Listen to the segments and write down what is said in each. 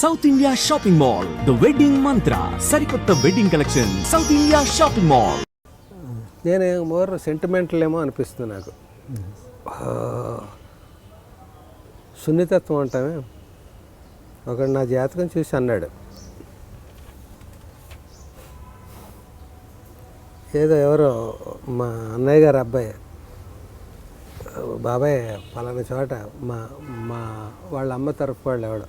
South India shopping mall the wedding Mantra సరికొత్త wedding collection South India shopping mall నేను more sentimental ఏమో అనిపిస్తుంది నాకు. సున్నితత్వం అంటామే. ఒకడు నా జాతకం చూసి అన్నాడు. ఏదో ఎవరో మా అన్నయ్య గారు అబ్బాయి బాబాయ్ పలానా చోట మా మా వాళ్ళ అమ్మ తరఫు వాళ్ళు ఎవడో.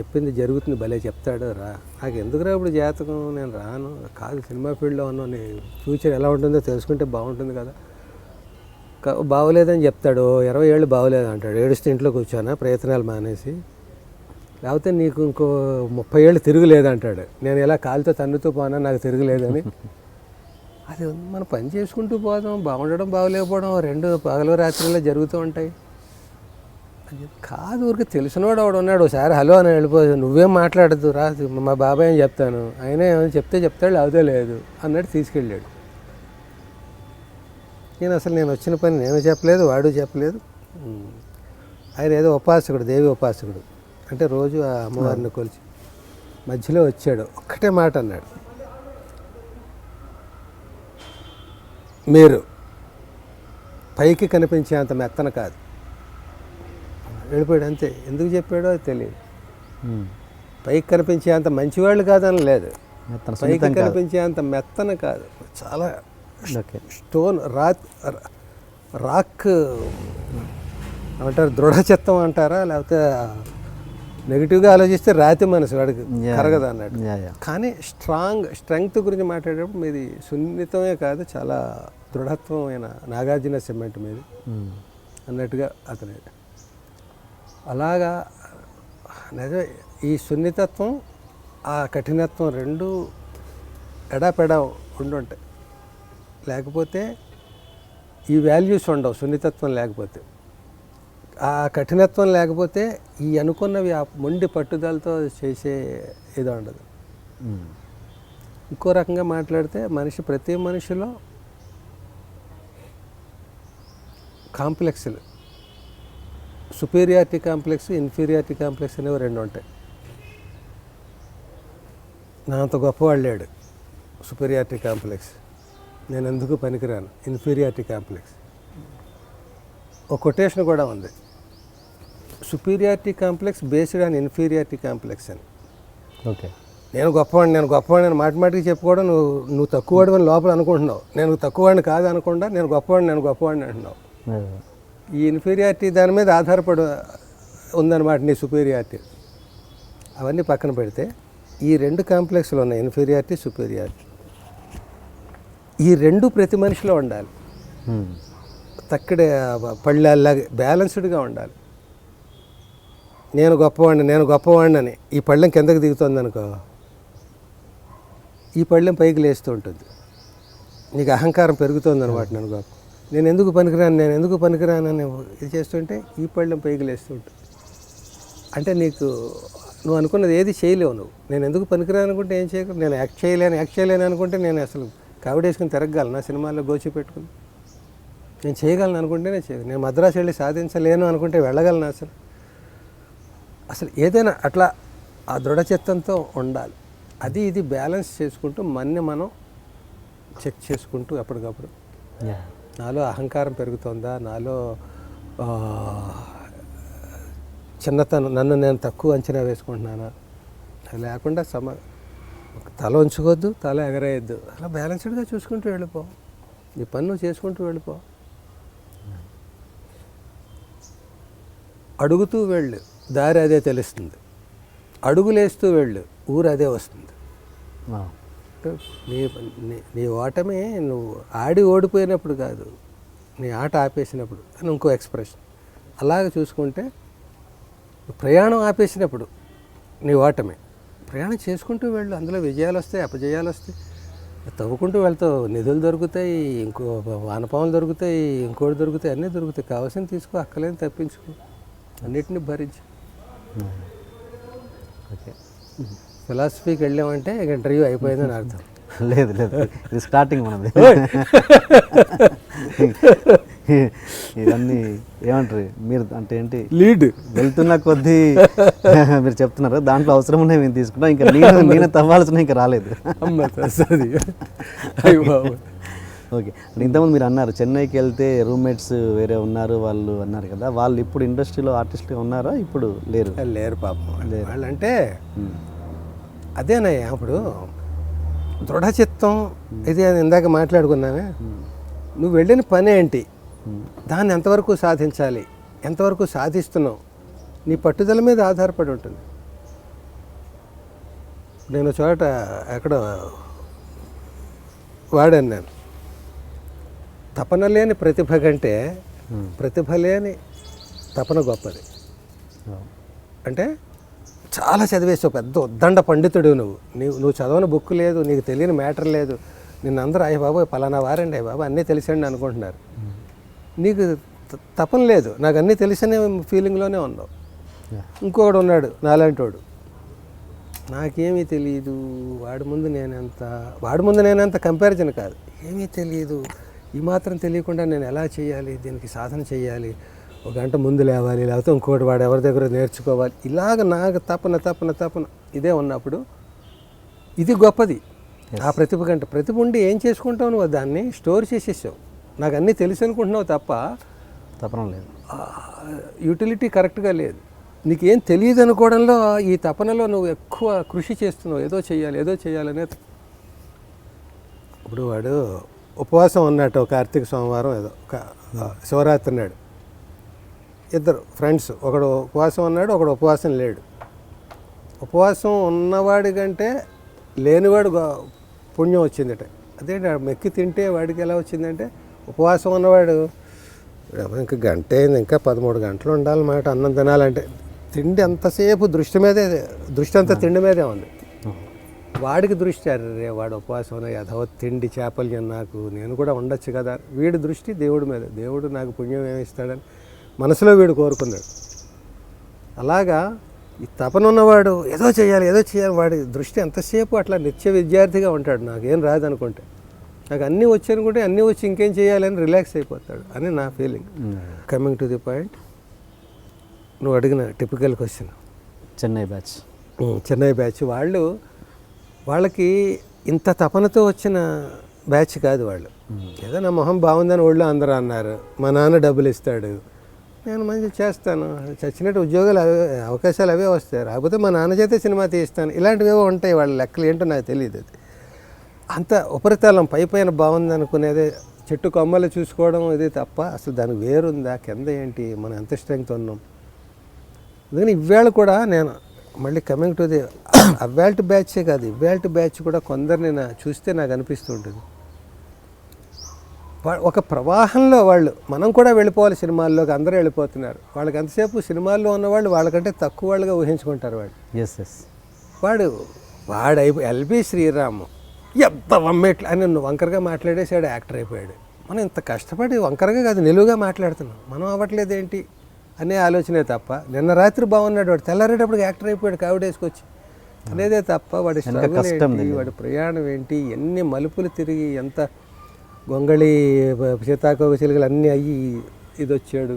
చెప్పింది జరుగుతుంది భలే చెప్తాడు రా. నాకు ఎందుకురా ఇప్పుడు జాతకం? నేను రాను. కాదు సినిమా ఫీల్డ్లో ఉన్నాను నీ ఫ్యూచర్ ఎలా ఉంటుందో తెలుసుకుంటే బాగుంటుంది కదా. బాగోలేదని చెప్తాడు. ఇరవై ఏళ్ళు బాగోలేదు అంటాడు. ఏడుస్తూ ఇంట్లో కూర్చోనా? ప్రయత్నాలు మానేసి. లేకపోతే నీకు ఇంకో ముప్పై ఏళ్ళు తిరుగులేదు అంటాడు. నేను ఇలా కాలుతో తన్నుతూ పోనా? నాకు తిరగలేదని. అది మనం పని చేసుకుంటూ పోదాం. బాగుండడం బాగలేకపోవడం రెండు పగలు రాత్రిలో జరుగుతూ ఉంటాయి. కాదు ఊరికి తెలిసినవాడు వాడు ఉన్నాడు. ఒకసారి హలో అని వెళ్ళిపో నువ్వేం మాట్లాడద్దు రా మా బాబాయ్ అని చెప్తాను. ఆయన ఏమైనా చెప్తే చెప్తాడు లేకపోతే లేదు అన్నట్టు తీసుకెళ్ళాడు. నేను అసలు నేను వచ్చిన పని నేను చెప్పలేదు వాడు చెప్పలేదు. ఆయన ఏదో ఉపాసకుడు దేవి ఉపాసకుడు. అంటే రోజు ఆ అమ్మవారిని కొలిచి మధ్యలో వచ్చాడు. ఒక్కటే మాట అన్నాడు. మీరు పైకి కనిపించే అంత మెత్తన కాదు. వెళ్ళిపోయాడు అంతే ఎందుకు చెప్పాడో అది తెలియదు. పైకి కనిపించే అంత మంచివాళ్ళు కాదని లేదు. పైకి. కనిపించే అంత మెత్తన కాదు. చాలా స్టోన్ రా రాక్ ఏమంటారు దృఢచిత్తం అంటారా? లేకపోతే నెగిటివ్గా ఆలోచిస్తే రాతి మనసు వాడికి. కరగదు అన్నట్టు. కానీ స్ట్రాంగ్ స్ట్రెంగ్త్ గురించి మాట్లాడేటప్పుడు మీది సున్నితమే కాదు చాలా దృఢత్వమైన నాగార్జున సిమెంట్ మీది. అన్నట్టుగా అతని అలాగా నిజం ఈ సున్నితత్వం ఆ కఠినత్వం రెండు ఎడాపెడా ఉండుంటాయి. లేకపోతే ఈ వాల్యూస్ ఉండవు సున్నితత్వం లేకపోతే. ఆ కఠినత్వం లేకపోతే ఈ అనుకున్నవి ఆ మొండి పట్టుదలతో చేసే ఇది ఉండదు. ఇంకో రకంగా మాట్లాడితే మనిషి ప్రతి మనిషిలో కాంప్లెక్స్లు. సుపీరియారిటీ కాంప్లెక్స్ ఇన్ఫీరియారిటీ కాంప్లెక్స్ అనేవి రెండు ఉంటాయి. నా అంత గొప్పవాడు లేడు సుపీరియారిటీ కాంప్లెక్స్. నేను ఎందుకు పనికిరాను? Inferiority complex. ఒక కొటేషన్ కూడా ఉంది. Superiority complex based on inferiority complex అని. ఓకే. నేను గొప్పవాడిని నేను గొప్పవాడిని అని మాటి మాటికి చెప్పుకోవడం నువ్వు నువ్వు తక్కువవాడు అని లోపల అనుకుంటున్నావు. నేను తక్కువవాడిని కాదు అనకుండా నేను గొప్పవాడిని నేను గొప్పవాడిని అంటున్నావు. ఈ ఇన్ఫీరియారిటీ దాని మీద ఆధారపడి ఉందన్నమాట నీ సుపీరియారిటీ. అవన్నీ పక్కన పెడితే ఈ రెండు కాంప్లెక్స్లు ఉన్నాయి ఇన్ఫీరియారిటీ సుపీరియారిటీ. ఈ రెండు ప్రతి మనిషిలో ఉండాలి. తక్కడే పళ్ళల్లాగా బ్యాలెన్స్డ్గా ఉండాలి. నేను గొప్పవాడిని నేను గొప్పవాడిని ఈ పళ్ళెం కిందకి దిగుతుంది అనుకో ఈ పళ్ళెం పైకి లేస్తూ ఉంటుంది. నీకు అహంకారం పెరుగుతుంది అనమాట నేను గొప్ప నేను ఎందుకు పనికిరాను నేను ఎందుకు పనికిరాను అని ఇది చేస్తుంటే ఈ పళ్ళెం పైకి అంటే నీకు నువ్వు అనుకున్నది ఏది చేయలేవు నువ్వు. నేను ఎందుకు పనికిరాను అనుకుంటే ఏం చేయగలను నేను యాక్ట్ చేయలేను యాక్ట్ చేయలేను అనుకుంటే నేను అసలు కావిడేసుకుని తిరగగలను. నా సినిమాల్లో గోచి పెట్టుకుని. నేను చేయగలను అనుకుంటే నేను చేయగలను నేను మద్రాసు వెళ్ళి సాధించలేను అనుకుంటే వెళ్ళగలను అసలు. అసలు ఏదైనా అట్లా ఆ దృఢచిత్తంతో ఉండాలి. అది ఇది బ్యాలెన్స్ చేసుకుంటూ మన్ని మనం చెక్ చేసుకుంటూ ఎప్పటికప్పుడు. నాలో అహంకారం పెరుగుతుందా? నాలో చిన్నతనం నన్ను నేను తక్కువ అంచనా వేసుకుంటున్నానా? లేకుండా సమ తల ఉంచుకోవద్దు తల ఎగరేయద్దు. అలా బ్యాలెన్స్డ్గా చూసుకుంటూ వెళ్ళిపో. నీ పని నువ్వు చేసుకుంటూ వెళ్ళిపో. అడుగుతూ వెళ్ళు. దారి అదే తెలుస్తుంది. అడుగులేస్తూ వెళ్ళు. ఊరు అదే వస్తుంది. నీ నీ- నీ ఓటమే నువ్వు ఆడి ఓడిపోయినప్పుడు కాదు నీ ఆట ఆపేసినప్పుడు అని ఇంకో ఎక్స్ప్రెషన్. అలాగ చూసుకుంటే ప్రయాణం ఆపేసినప్పుడు నీ ఓటమే. ప్రయాణం చేసుకుంటూ వెళ్ళు అందులో విజయాలు వస్తాయి అపజయాలు వస్తాయి. తవ్వుకుంటూ వెళ్తావు నిధులు దొరుకుతాయి ఇంకో వానపాములు దొరుకుతాయి ఇంకోటి దొరుకుతాయి అన్నీ దొరుకుతాయి. కావాల్సిన తీసుకో అక్కలేని తప్పించుకో. అన్నిటిని భరించు. ఓకే. ఫిలాసఫీకి వెళ్ళామంటే ఇక ఇంటర్వ్యూ అయిపోయిందని అర్థం. లేదు లేదు. ఇది స్టార్టింగ్ మనది. ఇవన్నీ ఏమంటారు? మీరు అంటే ఏంటి? లీడ్ వెళ్తున్న కొద్దీ మీరు చెప్తున్నారు. దాంట్లో అవసరం ఉన్నాయి మేము తీసుకుంటాం. ఇంకా నేను నేను తవ్వాల్సిన ఇంకా రాలేదు. ఓకే. ఇంతకుముందు మీరు అన్నారు చెన్నైకి వెళ్తే రూమ్మేట్స్ వేరే ఉన్నారు వాళ్ళు అన్నారు కదా. వాళ్ళు ఇప్పుడు ఇండస్ట్రీలో ఆర్టిస్ట్గా ఉన్నారా? ఇప్పుడు లేరు. లేరు పాపం. వాళ్ళంటే అదేనయ్యా ఇప్పుడు దృఢచిత్తం ఇది అని ఇందాక మాట్లాడుకున్నామే నువ్వు వెళ్ళిన పని ఏంటి? దాన్ని ఎంతవరకు సాధించాలి? ఎంతవరకు సాధిస్తున్నావు? నీ పట్టుదల మీద ఆధారపడి ఉంటుంది. నేను చోట ఎక్కడ వాడాను నేను. తపన లేని ప్రతిభ కంటే ప్రతిభ లేని తపన గొప్పది. అంటే చాలా చదివేసావు పెద్ద ఉద్దండ పండితుడు నువ్వు. నీవు నువ్వు చదవని బుక్ లేదు నీకు తెలియని మ్యాటర్ లేదు. నిన్ను అందరూ అయ్య బాబు పలానా వారండి అయ్య బాబు అన్నీ తెలిసండి అనుకుంటున్నారు. నీకు తపన లేదు. నాకు అన్నీ తెలిసనే ఫీలింగ్లోనే ఉన్నావు. ఇంకొకడు ఉన్నాడు నాలాంటోడు. నాకేమీ తెలియదు వాడి ముందు నేనెంత వాడి ముందు నేనెంత కంపారిజన్ కాదు. ఏమీ తెలియదు ఈ మాత్రం తెలియకుండా నేను ఎలా చేయాలి దీనికి సాధన చేయాలి ఒక గంట ముందు లేవాలి లేకపోతే ఇంకోటి వాడు ఎవరి దగ్గర నేర్చుకోవాలి. ఇలాగ నాకు తపన తపన తపన ఇదే ఉన్నప్పుడు ఇది గొప్పది. ఆ ప్రతిభ కంటే ప్రతిభ ఉండి ఏం చేసుకుంటావు నువ్వు? దాన్ని స్టోర్ చేసేసావు. నాకు అన్నీ తెలుసు అనుకుంటున్నావు తప్ప తపన లేదు. యూటిలిటీ కరెక్ట్గా లేదు. నీకేం తెలియదు అనుకోవడంలో ఈ తపనలో నువ్వు ఎక్కువ కృషి చేస్తున్నావు. ఏదో చేయాలి ఏదో చేయాలనే ఇప్పుడు వాడు ఉపవాసం ఉన్నట్టు కార్తీక సోమవారం ఏదో ఒక శివరాత్రి నాడు. ఇద్దరు ఫ్రెండ్స్. ఒకడు ఉపవాసం ఉన్నాడు ఒకడు ఉపవాసం లేడు. ఉపవాసం ఉన్నవాడి కంటే లేనివాడు పుణ్యం వచ్చిందట. అదేంటి మెక్కి తింటే వాడికి ఎలా వచ్చిందంటే ఉపవాసం ఉన్నవాడు ఇంకా గంట అయింది ఇంకా పదమూడు గంటలు ఉండాలన్నమాట అన్నం తినాలంటే. తిండి అంతసేపు దృష్టి మీదే దృష్టి అంతా తిండి మీదే ఉంది. వాడికి దృష్టి అరే వాడు ఉపవాసం యథవ తిండి చేపలు నాకు నేను కూడా ఉండొచ్చు కదా. వీడి దృష్టి దేవుడి మీద. దేవుడు నాకు పుణ్యం ఏమి ఇస్తాడని మనసులో వీడు కోరుకున్నాడు. అలాగా ఈ తపన ఉన్నవాడు ఏదో చేయాలి ఏదో చేయాలి. వాడి దృష్టి ఎంతసేపు అట్లా నిత్య విద్యార్థిగా ఉంటాడు? నాకేం రాదనుకుంటే. నాకు అన్నీ వచ్చి అనుకుంటే అన్నీ వచ్చి ఇంకేం చేయాలని రిలాక్స్ అయిపోతాడు అని నా feeling. Coming to the point నువ్వు అడిగిన typical question Chennai batch. Chennai batch. వాళ్ళు వాళ్ళకి ఇంత తపనతో వచ్చిన బ్యాచ్ కాదు వాళ్ళు. ఏదో నా మొహం బాగుందని ఒళ్ళు అందరూ అన్నారు. మా నాన్న డబ్బులు ఇస్తాడు. నేను మంచి చేస్తాను. చచ్చినట్టు ఉద్యోగాలు అవే అవకాశాలు అవే వస్తాయి. రాకపోతే మా నాన్న చేతే సినిమా తీస్తాను. ఇలాంటివి ఏవో ఉంటాయి వాళ్ళ లెక్కలు ఏంటో నాకు తెలియదు అది. అంత ఉపరితలం పై పైన బాగుంది అనుకునేది చెట్టు కొమ్మలు చూసుకోవడం ఇది తప్ప అసలు దానికి వేరుందా? కింద ఏంటి? మనం ఎంత స్ట్రెంగ్త్ ఉన్నాం? అందుకని ఇవాళ కూడా నేను మళ్ళీ కమింగ్ టు ది అవాల్ట్ బ్యాచే కాదు ఇవాల్ట్ బ్యాచ్ కూడా కొందరిని నా చూస్తే నాకు అనిపిస్తుంటుంది ఉంటుంది. ఒక ప్రవాహంలో వాళ్ళు మనం కూడా వెళ్ళిపోవాలి సినిమాల్లోకి అందరూ వెళ్ళిపోతున్నారు. వాళ్ళకి ఎంతసేపు సినిమాల్లో ఉన్నవాళ్ళు వాళ్ళకంటే తక్కువ వాళ్ళుగా ఊహించుకుంటారు వాళ్ళు. ఎస్ ఎస్ వాడు వాడు అయిపోయి ఎల్బి శ్రీరామ్ ఎంత వమ్మేట్లు అని వంకరగా మాట్లాడేసాడు యాక్టర్ అయిపోయాడు. మనం ఇంత కష్టపడి వంకరగా కాదు నిలువుగా మాట్లాడుతున్నాం. మనం అవ్వట్లేదు ఏంటి అనే ఆలోచనే తప్ప నిన్న రాత్రి బాగున్నాడు వాడు తెల్లారేటప్పుడు యాక్టర్ అయిపోయాడు కావిడేసుకొచ్చి. అనేదే తప్ప వాడి ఏంటి? వాడి ప్రయాణం ఏంటి? ఎన్ని మలుపులు తిరిగి ఎంత గొంగళి సీతాకోక చిలుకలు అన్నీ అయ్యి ఇది వచ్చాడు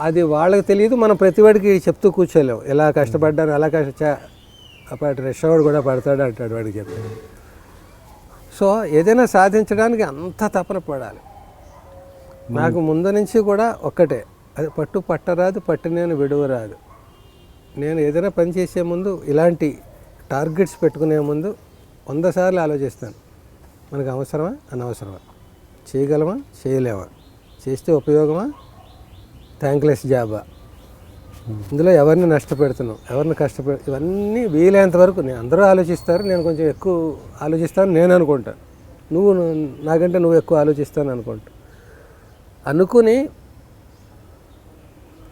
అది వాళ్ళకి తెలియదు మనం ప్రతివాడికి చెప్తూ కూర్చోలేం. ఎలా కష్టపడ్డాను అలా కష్ట అప్పటి రష్ అవర్ కూడా పడతాడు అంటాడు వాడికి చెప్పి. సో ఏదైనా సాధించడానికి అంత తపన పడాలి. నాకు ముందు నుంచి కూడా ఒక్కటే. అది పట్టు పట్టరాదు పట్టు నేను విడువరాదు. నేను ఏదైనా పని చేసే ముందు ఇలాంటి టార్గెట్స్ పెట్టుకునే ముందు వంద సార్లు ఆలోచిస్తాను. మనకు అవసరమా అనవసరమా? చేయగలమా? చేయలేమా? చేస్తే ఉపయోగమా? థ్యాంక్లెస్ జాబా ఇందులో ఎవరిని నష్టపెడుతున్నాం? ఎవరిని కష్టపె ఇవన్నీ వీలైనంత వరకు నేను అందరూ ఆలోచిస్తారు. నేను కొంచెం ఎక్కువ ఆలోచిస్తాను. నేను అనుకుంటాను నువ్వు నాకంటే నువ్వు ఎక్కువ ఆలోచిస్తాను అనుకుంటా. అనుకుని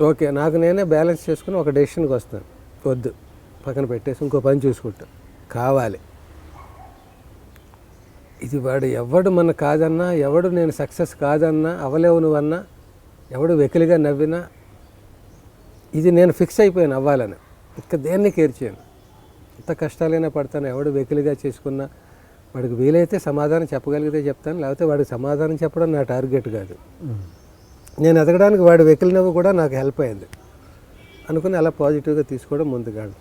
ఓకే నాకు నేనే బ్యాలెన్స్ చేసుకుని ఒక డెసిషన్కి వస్తాను. వద్దు. పక్కన పెట్టేసి ఇంకో పని చూసుకుంటాను కావాలి. ఇది వాడు ఎవడు మన కాదన్నా ఎవడు నేను సక్సెస్ కాదన్నా అవలేవు నువ్వన్నా ఎవడు వెకిలిగా నవ్వినా ఇది నేను ఫిక్స్ అయిపోయాను అవ్వాలని. ఇంకా దేన్ని కేర్ చేయను? ఎంత కష్టాలైనా పడతాను ఎవడు వెకిలిగా చేసుకున్నా వాడికి వీలైతే సమాధానం చెప్పగలిగితే చెప్తాను లేకపోతే వాడికి సమాధానం చెప్పడం నా టార్గెట్ కాదు. నేను ఎదగడానికి వాడి వెకిలి నవ్వు కూడా నాకు హెల్ప్ అయింది. అనుకుని అలా పాజిటివ్గా తీసుకోవడం ముందుగాడు.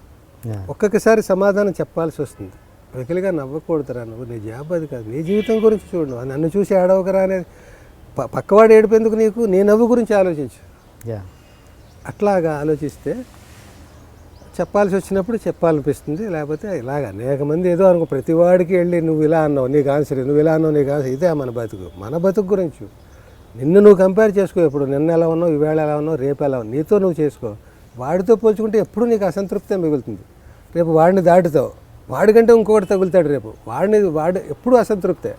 యా ఒక్కొక్కసారి సమాధానం చెప్పాల్సి వస్తుంది. వెకిలిగా నవ్వకూడదురా నువ్వు. నీ జాబ్ అది కాదు. నీ జీవితం గురించి చూడు. నన్ను చూసి ఏడవకరా అనేది పక్కవాడు ఏడిపేందుకు నీకు? నీ నవ్వు గురించి ఆలోచించు. యా. అట్లాగా ఆలోచిస్తే చెప్పాల్సి వచ్చినప్పుడు చెప్పాలనిపిస్తుంది. లేకపోతే ఇలాగ అనేక మంది ఏదో అనుకో ప్రతి వాడికి వెళ్ళి నువ్వు ఇలా అన్నావు నీకు ఆన్సర్ నువ్వు ఇలా అన్నావు నీకు ఆన్సర్ ఇదే మన బతుకు. మన బతుకు గురించి. నిన్ను నువ్వు కంపేర్ చేసుకో ఇప్పుడు నిన్న ఎలా ఉన్నావు ఈవేళ ఎలా ఉన్నావు రేపు ఎలా ఉన్నావు. నీతో నువ్వు చేసుకో. వాడితో పోల్చుకుంటే ఎప్పుడు నీకు అసంతృప్తే మిగులుతుంది. రేపు వాడిని దాటుతావు. వాడికంటే ఇంకొకటి తగులుతాడు రేపు. వాడిని వాడు ఎప్పుడు అసంతృప్తే.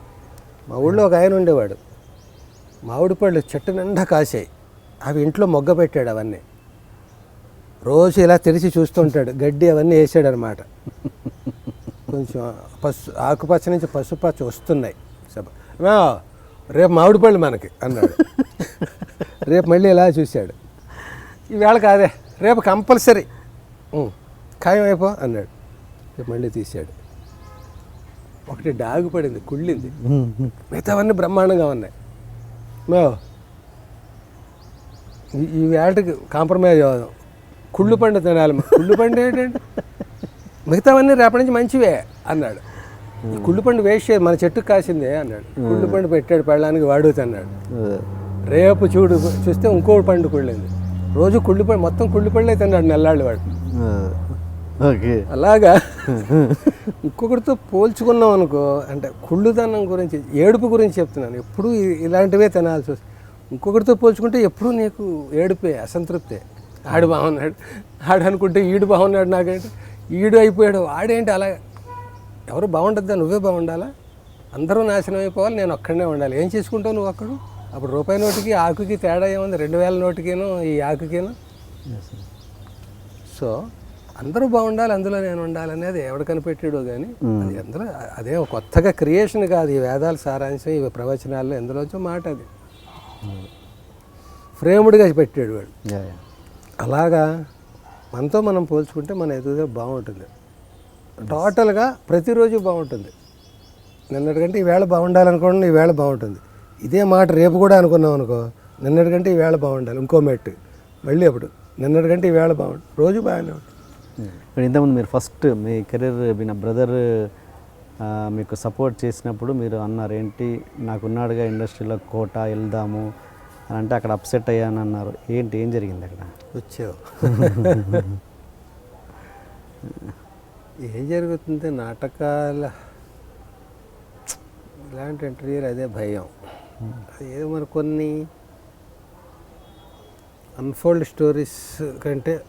మా ఊళ్ళో ఒక ఆయన ఉండేవాడు. మామిడి పళ్ళు చెట్టు నిండా కాసాయి. అవి ఇంట్లో మొగ్గ పెట్టాడు అవన్నీ. రోజు ఇలా తెరిచి చూస్తుంటాడు. గడ్డి అవన్నీ వేసాడు అనమాట కొంచెం పసు ఆకుపచ్చ నుంచి పసుపచ్చ వస్తున్నాయి. రేపు మామిడి పళ్ళు మనకి అన్నాడు. రేపు మళ్ళీ ఇలా చూశాడు. ఈవేళ కాదే రేపు కంపల్సరీ. ఖాయం అయిపో అన్నాడు. మళ్ళీ తీశాడు. ఒకటి డాగు పడింది కుళ్ళింది. మిగతావన్నీ బ్రహ్మాండంగా ఉన్నాయి. ఈ- వేటకి కాంప్రమైజ్ అవ్వదాం. కుళ్ళు పండు తినాలి కుళ్ళు పండు ఏంటంటే మిగతావన్నీ రేపటి నుంచి మంచివే అన్నాడు. కుళ్ళు పండు వేస్ట్ చేయదు మన చెట్టుకు కాసిందే అన్నాడు. కుళ్ళు పండు పెట్టాడు పెళ్ళడానికి వాడు అన్నాడు. రేపు చూడు చూస్తే ఇంకో పండు కుళ్ళింది. రోజు కుళ్ళు పండు మొత్తం కుళ్ళు పళ్ళే తిన్నాడు నెల్లాళ్ళు వాడు. అలాగా. ఇంకొకరితో పోల్చుకున్నాం అనుకో అంటే కుళ్ళుదనం గురించి ఏడుపు గురించి చెప్తున్నాను. ఎప్పుడు ఇలాంటివే తినాల్సి వస్తుంది ఇంకొకరితో పోల్చుకుంటే ఎప్పుడు నీకు ఏడుపే అసంతృప్తే. ఆడు బాగున్నాడు ఆడు అనుకుంటే ఈడు బాగున్నాడు నాకంటే ఈడు అయిపోయాడు ఆడేంటి అలా? ఎవరు బాగుంటుందా నువ్వే బాగుండాలా? అందరూ నాశనం అయిపోవాలి నేను ఒక్కడనే ఉండాలి. ఏం చేసుకుంటావు నువ్వు అక్కడ? అప్పుడు రూపాయి నోటికి ఆకుకి తేడా ఏముంది? రెండు వేల నోటికేను ఈ ఆకుకేను? సో అందరూ బాగుండాలి అందులో నేను ఉండాలి అనేది ఎవడు కనిపెట్టాడో కానీ అది అందులో అదే కొత్తగా క్రియేషన్ కాదు. ఈ వేదాల సారాంశం ఈ ప్రవచనాల్లో ఎందులోంచో మాట అది. ఫ్రేముడ్గా పెట్టాడు వాడు. అలాగా మనతో మనం పోల్చుకుంటే మన ఎదుగుదల బాగుంటుంది. టోటల్గా ప్రతిరోజు బాగుంటుంది. నిన్నటికంటే ఈవేళ బాగుండాలనుకోండి ఈవేళ బాగుంటుంది. ఇదే మాట రేపు కూడా అనుకున్నాం అనుకో నిన్నటికంటే ఈవేళ బాగుండాలి. ఇంకో మెట్టు మళ్ళీ అప్పుడు. నిన్నటికంటే ఈవేళ బాగుంటుంది రోజు బాగానే ఉంటుంది. ఇప్పుడు ఇంతకుముందు మీరు ఫస్ట్ మీ కెరీర్ మీ నా బ్రదర్ మీకు సపోర్ట్ చేసినప్పుడు మీరు అన్నారు ఏంటి నాకున్నాడుగా ఇండస్ట్రీలో కోట వెళ్దాము అని అంటే అక్కడ అప్సెట్ అయ్యాను అన్నారు. ఏంటి ఏం జరిగింది అక్కడ? వచ్చావు. ఏం జరుగుతుంది? నాటకాల ఇలాంటి ఇంటర్వ్యూలు అదే భయం. ఏదో మరి కొన్ని అన్ఫోల్డ్ స్టోరీస్ కంటే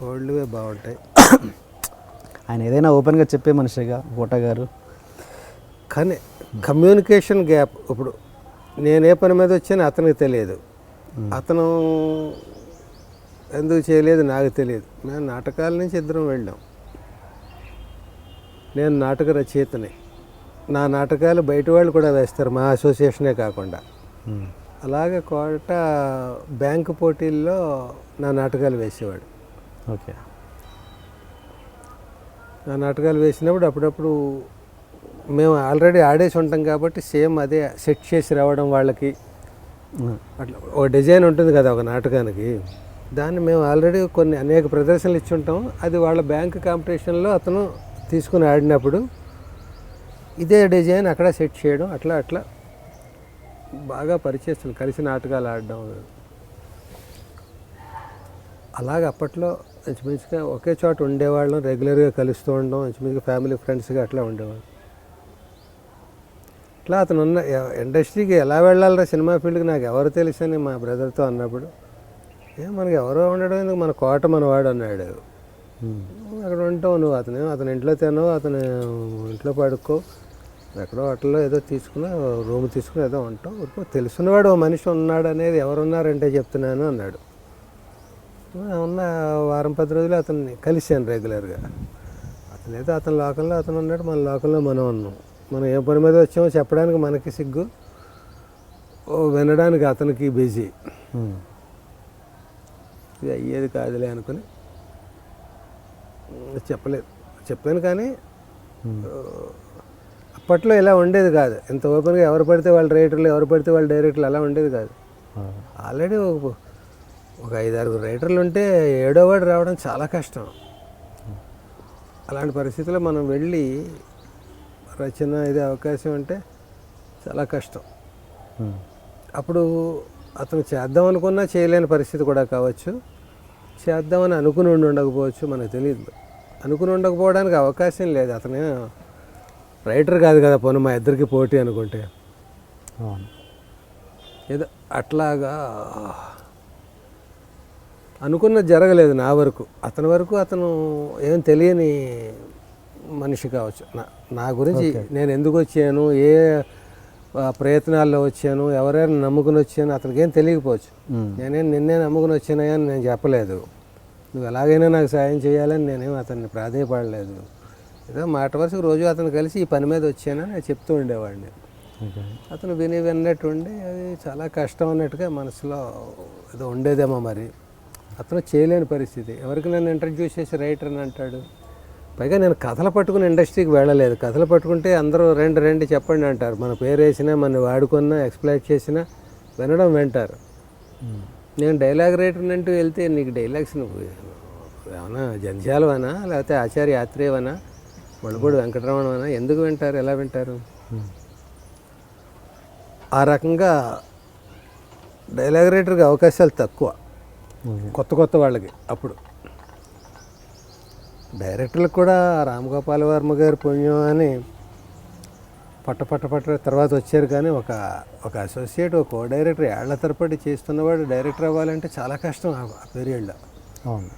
ఫోల్డ్వే బాగుంటాయి. ఆయన ఏదైనా ఓపెన్గా చెప్పే మనిషిగా కోట గారు. కానీ కమ్యూనికేషన్ గ్యాప్ ఇప్పుడు నేను ఏ పని మీద వచ్చానో అతనికి తెలియదు. అతను ఎందుకు చేయలేదు నాకు తెలియదు. మేము నాటకాల నుంచి ఇద్దరం వెళ్ళాం. నేను నాటక రచయితని. నా నాటకాలు బయట వాళ్ళు కూడా వేస్తారు మా అసోసియేషనే కాకుండా. అలాగే కోట బ్యాంకు పోటీల్లో నా నాటకాలు వేసేవాడు. ఓకే. ఆ నాటకాలు వేసినప్పుడు అప్పుడప్పుడు మేము ఆల్రెడీ ఆడేసి ఉంటాం కాబట్టి సేమ్ అదే సెట్ చేసి రావడం వాళ్ళకి. అట్లా ఒక డిజైన్ ఉంటుంది కదా ఒక నాటకానికి. దాన్ని మేము ఆల్రెడీ కొన్ని అనేక ప్రదర్శనలు ఇచ్చి ఉంటాం. అది వాళ్ళ బ్యాంక్ కాంపిటీషన్లో అతను తీసుకుని ఆడినప్పుడు ఇదే డిజైన్ అక్కడ సెట్ చేయడం అట్లా అట్లా బాగా పరిచయం కలిసి నాటకాలు ఆడడం అలాగ అప్పట్లో ఇంచుమించుగా ఒకే చోట ఉండేవాళ్ళం రెగ్యులర్గా కలుస్తూ ఉండడం ఇంచుమించుగా ఫ్యామిలీ ఫ్రెండ్స్గా అట్లా ఉండేవాళ్ళం. ఇట్లా అతను ఉన్న ఇండస్ట్రీకి ఎలా వెళ్ళాలరా సినిమా ఫీల్డ్కి నాకు ఎవరు తెలుసని మా బ్రదర్తో అన్నప్పుడు ఏ మనకి ఎవరో ఉండడం ఎందుకు? మన కోట మనవాడు అన్నాడు. అక్కడ ఉంటావు? నువ్వు అతను అతని ఇంట్లో తినవు అతను ఇంట్లో పడుకో ఎక్కడో హోటల్లో ఏదో తీసుకుని రూమ్ తీసుకుని ఏదో తెలుసున్నవాడు ఓ మనిషి ఉన్నాడు అనేది ఎవరున్నారంటే చెప్తున్నాను అన్నాడు. ఉన్న వారం పది రోజులు అతన్ని కలిశాను రెగ్యులర్గా అతను ఏదో అతని లోకంలో అతను ఉన్నాడు మన లోకంలో మనం ఉన్నాం. మనం ఏ పని మీద వచ్చామో చెప్పడానికి మనకి సిగ్గు. వినడానికి అతనికి బిజీ. ఇది అయ్యేది కాదులే అనుకుని చెప్పలేదు. చెప్పాను కానీ. అప్పట్లో ఇలా ఉండేది కాదు. ఇంత ఓపెన్గా ఎవరు పడితే వాళ్ళ రైటర్లు ఎవరు పడితే వాళ్ళ డైరెక్టర్లు అలా ఉండేది కాదు. ఆల్రెడీ ఒక ఒక ఐదారు రైటర్లు ఉంటే ఏడో వాడు రావడం చాలా కష్టం. అలాంటి పరిస్థితుల్లో మనం వెళ్ళి రచన ఇది అవకాశం అంటే చాలా కష్టం. అప్పుడు అతను చేద్దాం అనుకున్నా చేయలేని పరిస్థితి కూడా కావచ్చు. చేద్దామని అనుకుని ఉండి ఉండకపోవచ్చు మనకు తెలియదు. అనుకుని ఉండకపోవడానికి అవకాశం లేదు. అతను రైటర్ కాదు కదా పోను మా ఇద్దరికి పోటీ అనుకుంటే. ఏదో అట్లాగా అనుకున్నది జరగలేదు నా వరకు. అతని వరకు అతను ఏం తెలియని మనిషి కావచ్చు. నా నా గురించి నేను ఎందుకు వచ్చాను? ఏ ప్రయత్నాల్లో వచ్చాను? ఎవరైనా నమ్ముకుని వచ్చాను? అతనికి ఏం తెలియకపోవచ్చు. నేనేం నిన్నే నమ్ముకుని వచ్చానయ్యా అని నేను చెప్పలేదు. నువ్వు ఎలాగైనా నాకు సాయం చేయాలని నేనేం అతన్ని ప్రాధేయపడలేదు. ఏదో మాట వరుసకు రోజు అతను కలిసి ఈ పని మీద వచ్చానని నేను చెప్తూ ఉండేవాడిని. అతను విని విన్నట్టు ఉండి అది చాలా కష్టం అన్నట్టుగా మనసులో ఏదో ఉండేదేమో మరి. అతను చేయలేని పరిస్థితి. ఎవరికి నన్ను ఇంట్రడ్యూస్ చేసి రైటర్ అని అంటాడు? పైగా నేను కథలు పట్టుకుని ఇండస్ట్రీకి వెళ్ళలేదు. కథలు పట్టుకుంటే అందరూ రెండు రెండు చెప్పండి అంటారు. మన పేరు వేసినా మన వాడుకున్నా ఎక్స్ప్లైట్ చేసినా వినడం వింటారు. నేను డైలాగ్ రైటర్ అంటూ వెళ్తే నీకు డైలాగ్స్ నువ్వు ఏమన్నా జంజాలవనా లేకపోతే ఆచార్య యాత్రేవనా మణుపూడి వెంకటరమణవనా? ఎందుకు వింటారు? ఎలా వింటారు? ఆ రకంగా డైలాగ్ రైటర్కి అవకాశాలు తక్కువ. కొత్త కొత్త వాళ్ళకి అప్పుడు. డైరెక్టర్లకు కూడా రామగోపాల వర్మ గారి పుణ్యం అని పట్ట పట్ట పట్ట తర్వాత వచ్చారు కానీ ఒక ఒక అసోసియేట్ ఒక కో డైరెక్టర్ ఏళ్ళ తరబడి చేస్తున్నవాడు డైరెక్టర్ అవ్వాలంటే చాలా కష్టం ఆ పీరియడ్లో అవును.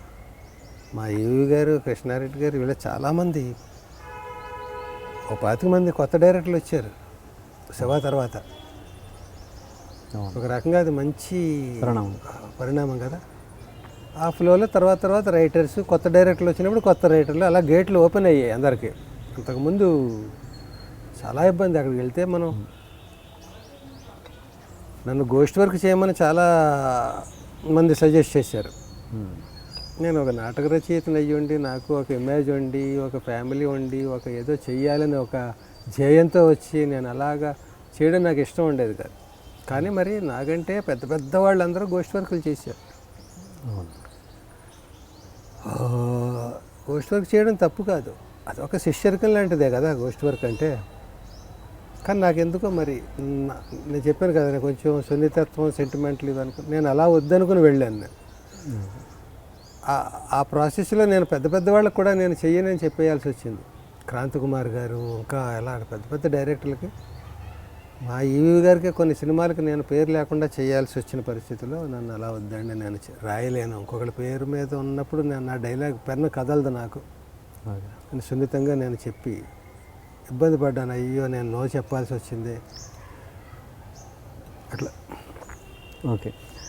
మా ఈవి గారు కృష్ణారెడ్డి గారు వీళ్ళ చాలామంది ఒక పాతిక మంది కొత్త డైరెక్టర్లు వచ్చారు శివ తర్వాత. ఒక రకంగా అది మంచి పరిణామం. పరిణామం కదా? ఆ ఫ్లోలో తర్వాత తర్వాత రైటర్స్ కొత్త డైరెక్టర్లు వచ్చినప్పుడు కొత్త రైటర్లు అలా గేట్లు ఓపెన్ అయ్యాయి అందరికీ. అంతకుముందు చాలా ఇబ్బంది అక్కడికి వెళ్తే మనం నన్ను గోష్ఠి వర్క్ చేయమని చాలా మంది సజెస్ట్ చేశారు. ఉమ్. నేను ఒక నాటక రచయితను అయ్యి ఉండి నాకు ఒక ఇమేజ్ ఉండి ఒక ఫ్యామిలీ ఉండి ఒక ఏదో చెయ్యాలని ఒక ధ్యేయంతో వచ్చి నేను అలాగా చేయడం నాకు ఇష్టం ఉండేది కాదు. కానీ మరి నాకంటే పెద్ద పెద్ద వాళ్ళందరూ గోష్ఠి వర్కులు చేశారు. గోస్ట్ వర్క్ చేయడం తప్పు కాదు. అది ఒక శిష్యరికం లాంటిదే కదా గోస్ట్ వర్క్ అంటే. కానీ నాకెందుకో మరి నేను చెప్పాను కదా నేను కొంచెం సున్నితత్వం సెంటిమెంట్లు ఇవి నేను అలా వద్దనుకుని వెళ్ళాను నేను. ఆ- ఆ ప్రాసెస్లో నేను పెద్ద పెద్ద వాళ్ళకి కూడా నేను చెయ్యనని చెప్పేయాల్సి వచ్చింది. క్రాంతికుమార్ గారు ఇంకా ఎలా పెద్ద పెద్ద డైరెక్టర్లకి మా ఈవీ గారికి కొన్ని సినిమాలకి నేను పేరు లేకుండా చేయాల్సి వచ్చిన పరిస్థితిలో నన్ను అలా వద్దండి నేను రాయలేను. ఇంకొకరి పేరు మీద ఉన్నప్పుడు నేను నా డైలాగ్ పెన్ను కదలదు నాకు. అని సున్నితంగా నేను చెప్పి ఇబ్బంది పడ్డాను. అయ్యో నేను నో చెప్పాల్సి వచ్చింది. అట్లా. ఓకే.